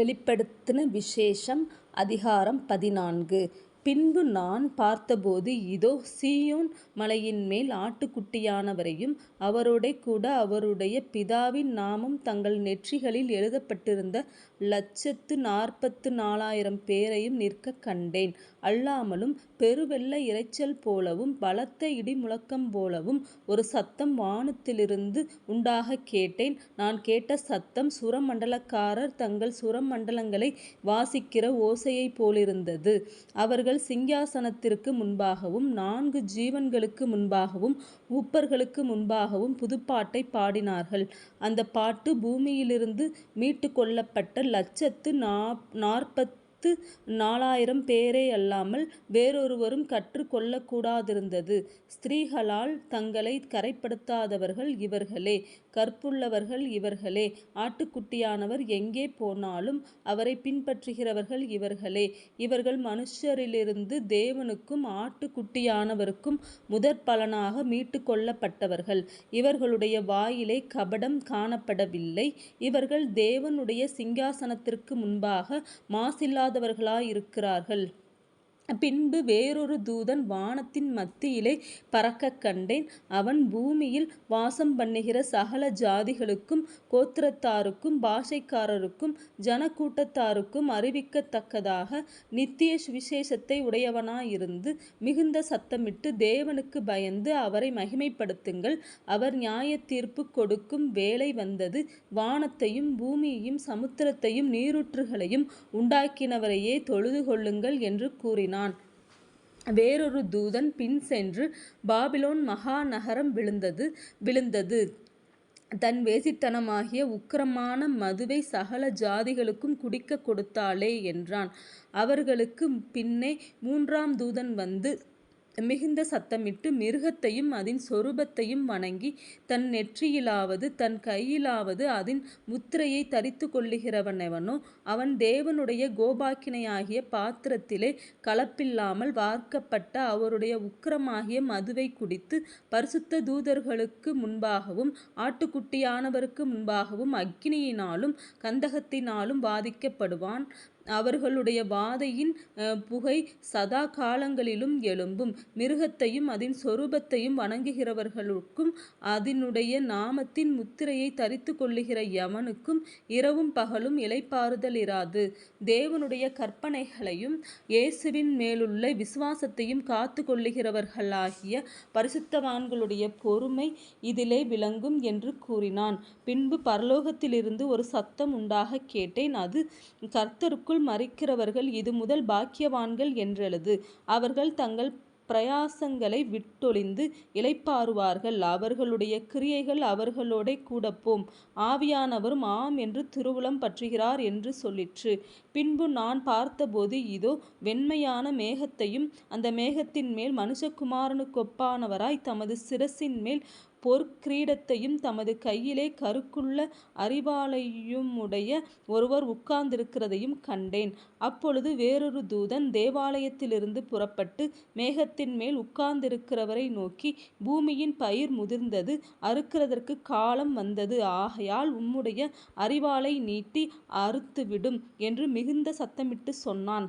வெளிப்படுத்தின விசேஷம் அதிகாரம் பதினான்கு. பின்பு நான் பார்த்தபோது இதோ சீயோன் மலையின்மேல் ஆட்டுக்குட்டியானவரையும் அவரோடே கூட அவருடைய பிதாவின் நாமம் தங்கள் நெற்றிகளில் எழுதப்பட்டிருந்த லட்சத்து நாற்பத்து நாலாயிரம் பேரையும் நிற்கக் கண்டேன். அல்லாமலும் பெருவெள்ள இரைச்சல் போலவும் பலத்த இடிமுழக்கம் போலவும் ஒரு சத்தம் வானத்திலிருந்து உண்டாகக் கேட்டேன். நான் கேட்ட சத்தம் சுரமண்டலக்காரர் தங்கள் சுரமண்டலங்களை வாசிக்கிற ஓசையைப் போலிருந்தது. அவர்கள் சிங்காசனத்திற்கு முன்பாகவும் நான்கு ஜீவன்களுக்கு முன்பாகவும் உப்பர்களுக்கு முன்பாகவும் புதுப்பாட்டை பாடினார்கள். அந்த பாட்டு பூமியிலிருந்து மீட்டு கொள்ளப்பட்ட இலட்சத்து பத்து நாலாயிரம் பேரேயல்லாமல் வேறொருவரும் கற்றுக்கொள்ளக்கூடாதிருந்தது ஸ்திரீகளால் தங்களை கரைப்படுத்தாதவர்கள் இவர்களே கற்புள்ளவர்கள் இவர்களே ஆட்டுக்குட்டியானவர் எங்கே போனாலும் அவரை பின்பற்றுகிறவர்கள் இவர்களே. இவர்கள் மனுஷரிலிருந்து தேவனுக்கும் ஆட்டுக்குட்டியானவருக்கும் முதற்பலனாக மீட்டு கொள்ளப்பட்டவர்கள். இவர்களுடைய வாயிலே கபடம் காணப்படவில்லை. இவர்கள் தேவனுடைய சிங்காசனத்திற்கு முன்பாக மாசில்லாதவர்களாயிருக்கிறார்கள். பின்பு வேறொரு தூதன் வானத்தின் மத்தியிலே பறக்கக் கண்டேன். அவன் பூமியில் வாசம் பண்ணுகிற சகல ஜாதிகளுக்கும் கோத்திரத்தாருக்கும் பாஷைக்காரருக்கும் ஜனக்கூட்டத்தாருக்கும் அறிவிக்கத்தக்கதாக நித்திய சுவிசேஷத்தை உடையவனாயிருந்து மிகுந்த சத்தமிட்டு தேவனுக்கு பயந்து அவரை மகிமைப்படுத்துங்கள். அவர் நியாயத்தீர்ப்புக் கொடுக்கும் வேலை வந்தது. வானத்தையும் பூமியையும் சமுத்திரத்தையும் நீரூற்றுகளையும் உண்டாக்கினவரையே தொழுதுகொள்ளுங்கள் என்று கூறினான். வேறொரு தூதன் பின் சென்று பாபிலோன் மகாநகரம் விழுந்தது விழுந்தது தன் வேசித்தனமாகிய உக்கிரமான மதுவை சகல ஜாதிகளுக்கும் குடிக்கக் கொடுத்தாளே என்றான். அவர்களுக்கு பின்னே மூன்றாம் தூதன் வந்து மிகுந்த சத்தமிட்டு மிருகத்தையும் அதன் சொரூபத்தையும் வணங்கி தன் நெற்றியிலாவது தன் கையிலாவது அதன் முத்திரையை தரித்து கொள்ளுகிறவனவனோ அவன் தேவனுடைய கோபாக்கினையாகிய பாத்திரத்திலே கலப்பில்லாமல் வார்க்கப்பட்ட அவருடைய உக்கிரமாகிய மதுவை குடித்து பரிசுத்த தூதர்களுக்கு முன்பாகவும் ஆட்டுக்குட்டியானவருக்கு முன்பாகவும் அக்கினியினாலும் கந்தகத்தினாலும் பாதிக்கப்படுவான் அவர்களுடைய வாதையின் புகை சதா காலங்களிலும் எழும்பும். மிருகத்தையும் அதன் சொரூபத்தையும் வணங்குகிறவர்களுக்கும் அதனுடைய நாமத்தின் முத்திரையை தரித்து கொள்ளுகிற எவனுக்கும் இரவும் பகலும் இளைப்பாறுதலிராது. தேவனுடைய கற்பனைகளையும் இயேசுவின் மேலுள்ள விசுவாசத்தையும் காத்து கொள்ளுகிறவர்களாகிய பரிசுத்தவான்களுடைய பொறுமை இதிலே விளங்கும் என்று கூறினான். பின்பு பரலோகத்திலிருந்து ஒரு சத்தம் உண்டாகக் கேட்டேன் அது கர்த்தருக்கு மறைக்கிறவர்கள் இது முதல் பாக்கியவான்கள் என்றெழுது. அவர்கள் தங்கள் பிரயாசங்களை விட்டொழிந்து இளைப்பாறுவார்கள். அவர்களுடைய கிரியைகள் அவர்களோட கூடப்போம். ஆவியானவரும் ஆம் என்று திருவுளம் பற்றுகிறார் என்று சொல்லிற்று. பின்பு நான் பார்த்தபோது இதோ வெண்மையான மேகத்தையும் அந்த மேகத்தின் மேல் மனுஷகுமாரனுக்கொப்பானவராய் தமது சிரசின் மேல் பொற்கிரீடத்தையும் தமது கையிலே கருக்குள்ள அரிவாளையுமுடைய ஒருவர் உட்கார்ந்திருக்கிறதையும் கண்டேன். அப்பொழுது வேறொரு தூதன் தேவாலயத்திலிருந்து புறப்பட்டு மேகத்தின்மேல் உட்கார்ந்திருக்கிறவரை நோக்கி பூமியின் பயிர் முதிர்ந்தது அறுக்கிறதற்குக் காலம் வந்தது ஆகையால் உம்முடைய அரிவாளை நீட்டி அறுத்துவிடும் என்று மிகுந்த சத்தமிட்டுச் சொன்னான்.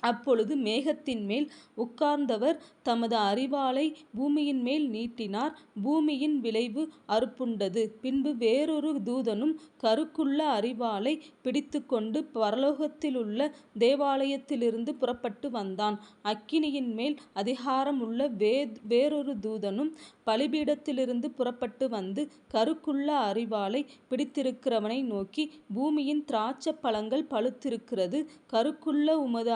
அப்பொழுது மேகத்தின் மேல் உட்கார்ந்தவர் தமது அரிவாளை பூமியின்மேல் நீட்டினார் பூமியின் விளைவு அறுப்புண்டது. பின்பு வேறொரு தூதனும் கருக்குள்ள அரிவாளைப் பிடித்துக்கொண்டு பரலோகத்திலுள்ள தேவாலயத்திலிருந்து புறப்பட்டு வந்தான். அக்கினியின் மேல் அதிகாரம் உள்ள வேறொரு தூதனும் பலிபீடத்திலிருந்து புறப்பட்டு வந்து கருக்குள்ள அரிவாளை பிடித்திருக்கிறவனை நோக்கி பூமியின் திராட்சைப் பழங்கள் பழுத்திருக்கிறது கருக்குள்ள உமது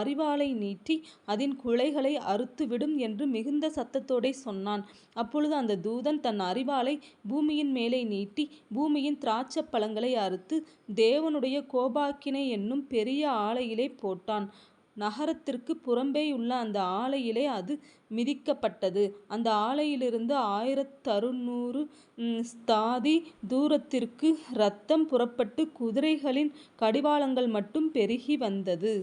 அறிவாலை நீட்டி அதன் குலைகளை அறுத்துவிடும் என்று மிகுந்த சத்தத்தோடே சொன்னான். அப்பொழுது அந்த தூதன் தன் அறிவாலை பூமியின் மேலே நீட்டி பூமியின் திராட்சை பழங்களை அறுத்து தேவனுடைய கோபாக்கினை என்னும் பெரிய ஆலையிலே போட்டான். நகரத்திற்கு புறம்பேயுள்ள அந்த ஆலையிலே அது மிதிக்கப்பட்டது. அந்த ஆலையிலிருந்து ஆயிரத்தறுநூறு ஸ்தாதி தூரத்திற்கு இரத்தம் புறப்பட்டு குதிரைகளின் கடிவாளங்கள் மட்டும் பெருகி வந்தது.